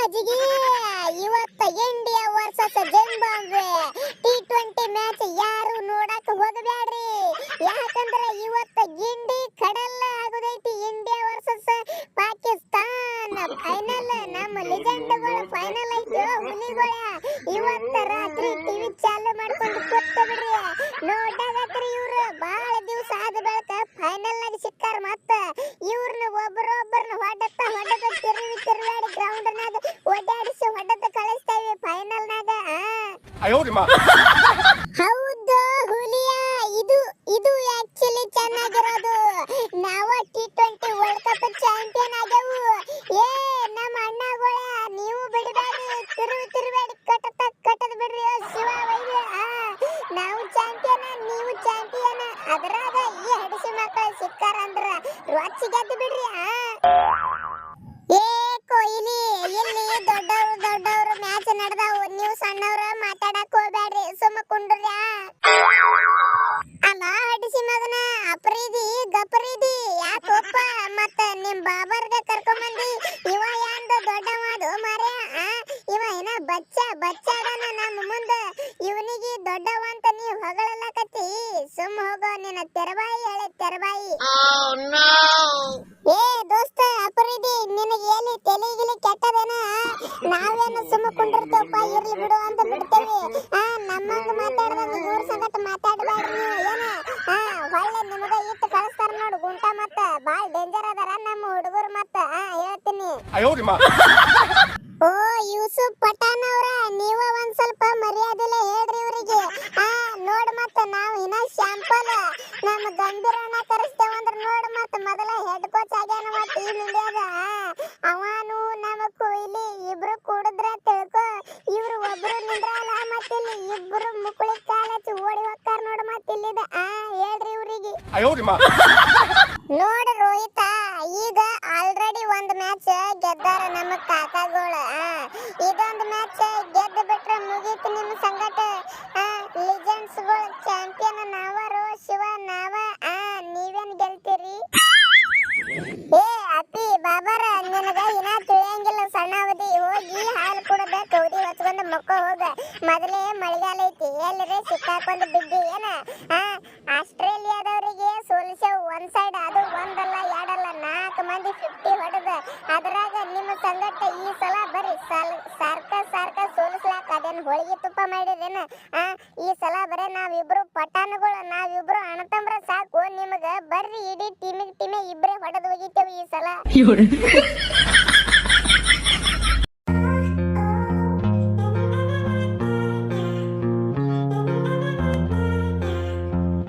ಮಜ್ಜಿಗೆ ಇವತ್ತ India versus Zimbabwe T twenty match ಯಾರು ನೋಡಕ್ ಹೋಗಬ್ಯಾಡ್ರಿ. ಯಾಕಂದ್ರೆ ಇವತ್ತ ಗಿಂಡಿ ಕಡಲ್ಲ ಆಗುದೈತಿ. India versus Pakistan. ಫೈನಲ್ ನಮ್ಮ ಲಿಜೆಂಡ್ಗಳು ಫೈನಲ್ ಐತಿ ಹುಲಿಗಳ. ಇವತ್ತ ರಾತ್ರಿ ಟಿವಿ ಚಾಲು ಮಾಡ್ಕೊಂಡು ಕೂತ ನೋಡಬೇಕ್ರಿ ಇವ್ರು. ಬಾಳ ಆದ ಬೆಳಕ ಫೈನಲ್ ಆಗಿ ಸಿಕ್ಕಾರ ಮತ್ತ ಇವ್ರನ್ನ ಒಬ್ಬರೊಬ್ಬರನ್ನ ಹೊಡೆತ ಹೊಡೆತ ತಿರುವಿ ತಿರುಗಾಡಿ ಗ್ರೌಂಡ್ ನಾಗ ಓಡಾಡಿಸಿ ಹೊಡೆತ ಕಳಿಸ್ತೇವೆ ಫೈನಲ್ ನಾಗ ಹೌದು ಹುಲಿಯಾ ಇದು ಇದು ಆಕ್ಚುಲಿ ಚೆನ್ನಾಗಿರೋದು. ನಾವು T twenty world cup champion ಆಗ್ಯಾವು. ಏ ನಮ್ಮ ಅಣ್ಣಗಳ ನೀವು ಬಿಡಬೇಡಿ ತಿರುವಿ ತಿರುಗಾಡಿ ಕಟ್ಟತ ಕಟ್ಟದ ಬಿಡ್ರಿ ಶಿವ ವೈದ್ಯ ನಾವು ಚಾಂಪಿಯನ್ ನೀವು ಚಾಂಪಿಯನ್ ಅದರ ಮಕ್ಕಳು ಸಿಕ್ಕಾರ ಅಂದ್ರ ರೊಚ್ಚಿ ಗೆದ್ದು ಬಿಡ್ರಿ ಏ ಕೊಹ್ಲಿ, ಇಲ್ಲಿ ದೊಡ್ಡವ್ರು ದೊಡ್ಡವ್ರು ಮ್ಯಾಚ್ ನಡೆದಾವು. ನೀವು ಸಣ್ಣವ್ರ ಮಾತಾಡಕ್ ಹೋಗ್ಬೇಡ್ರಿ ಸುಮ್ಮ ಕುಂಡ್ರ್ಯಾ ಅಮ್ಮ ಹಡಿಸಿ ಮಗನ ಅಪ್ರೀದಿ ಗಪ್ರೀದಿ ಯಾಕೋಪ್ಪ? ಮತ್ತ ನಿಮ್ ಬಾಬರ್ಗ ಕರ್ಕೊಂಬಂದಿ, ಇವ ಯಾಂದ ದೊಡ್ಡವಾದು ಮಾರ್ಯ ಇವ ಏನ ಬಚ್ಚ ಬಚ್ಚಾಡನ ನಮ್ಮ ಮುಂದ. ಇವನಿಗೆ ದೊಡ್ಡವ ಅಂತ ನೀ ಹೊಗಳಲ್ಲಕತ್ತಿ ಸುಮ್ಮ ಹೋಗೋ, ನಿನ್ನ ತೆರವಾಯಿ ಹೇಳಿ ತರಬಾಯಿ oh, ಏ ದೋಸ್ತ ಅಪರಿದಿ ನಿನಗೆ ಏಲಿ ತಲೆಗಿಲಿ ಕೆಟ್ಟದೇನ? ನಾವೇನು ಸುಮ್ಮ ಕುಂಡಿರ್ತೇವಪ್ಪ ಇರ್ಲಿ ಬಿಡು ಅಂತ ಬಿಡ್ತೇವಿ. ಆ ನಮ್ಮಂಗ ಮಾತಾಡ್ದಂಗ ಇವ್ರ ಸಂಗಟ ಏನ? ಆ ಒಳ್ಳೆ ನಿಮಗ ಇಟ್ಟು ಕಳಿಸ್ತಾರ ನೋಡು ಗುಂಟ ಮತ್ತ. ಬಾಳ ಡೇಂಜರ್ ಅದಾರ ನಮ್ಮ ಹುಡುಗರು ಮತ್ತ. ಆ ಹೇಳ್ತೀನಿ. ಓ ಯೂಸುಫ್ ಪಠಾನ್ ಅವ್ರ? ಇನ್ನ ಶಾಂಪಲ್ ನಮ್ಮ ಗಂಭೀರಣ್ಣ ಕರೆಸ್ತೇವ ಅಂದ್ರ ನೋಡ್ ಮತ್ತ ಮೊದಲ ಹೆಡ್ ಕೋಚ್ ಆಗ್ಯಾನ ಮತ್ತ ಈ ಇಂಡಿಯಾದ ಅವನು ನಮ್ಮ ಕೊಹ್ಲಿ ಇಬ್ರು ಕೂಡಿದ್ರ ತಿಳ್ಕೊ ಇವ್ರು ಒಬ್ರು ನಿಂದ್ರಲ್ಲ ಮತ್ತೆ ಇಲ್ಲಿ ಇಬ್ರು ಮುಕ್ಕಳಿ ಕಾಲ ಓಡಿ ಹೋಗ್ತಾರ ನೋಡ್ ಮತ್ತ ಇಲ್ಲಿದ. ಆ ಹೇಳ್ರಿ ಇವ್ರಿಗೆ. ನೋಡ್ ರೋಹಿತ ಈಗ ಆಲ್ರೆಡಿ ಒಂದ್ ಮ್ಯಾಚ್ ಗೆದ್ದಾರ ನಮ್ಮ ಕಾಕ ಲಿಜೆಂಡ್ಸ್ಗಳು ಚಾಂಪಿಯನ್ ನಾವರು ಶಿವ ನಾವ, ಆ, ನೀವೇನ್ ಗೆಲ್ತೀರಿ? ಏ ಅಪ್ಪಿ ಬಾಬಾರ, ನಿನಗ ಇನ್ನ ತಿಳಿಯಂಗಿಲ್ಲ ಸಣ್ಣ ಅವಧಿ. ಹೋಗಿ ಹಾಲು ಕುಡದ ಕೌದಿ ಹೊಚ್ಕೊಂಡ್ ಮಕ್ಕ ಹೋಗ. ಮೊದಲೇ ಮಳೆಗಾಲ ಐತಿ ಎಲ್ಲರೆ ಸಿಕ್ಕಾಕೊಂಡು ಬಿದ್ದಿ, ಏನ? ಆ, ಆಸ್ಟ್ರೇಲಿಯಾದವರಿಗೆ ಸೋಲಿಸೇವ್ ಒಂದ್ ಸೈಡ್ ಅದು, ಒಂದಲ್ಲ, ಎರಡಲ್ಲ, ನಾಲ್ಕು ಮಂದಿ ಫಿಫ್ಟಿ ಹೊಡೆದ. ಅದ್ರಾಗ ನಿಮ್ಮ ಸಂಗಟ ಈ ಸಲ ಬರೀ ಸಾರ್ಕ ಸಾರ್ಕ ಸೋಲಿಸ್ಲಾಕ ಅದೇನು ಹೋಳಿಗೆ ತುಪ್ಪ ಮಾಡಿದೇನ? ಆ, ಈ ಸಲ ನಾವಿಬ್ರು ಪಟಾನುಗಳು, ನಾವಿಬ್ರು ಅಣ್ಣತಂಬ್ರ ಸಾಕು. ನಿಮಗ ಬರ್ರಿ ಇಡೀ ಟೀಮಿಗೆ ಟೀಮೇ ಇಬ್ರೇ ಹೊಡೆದು ಹೋಗಿತ್ತೇವೆ ಈ ಸಲ.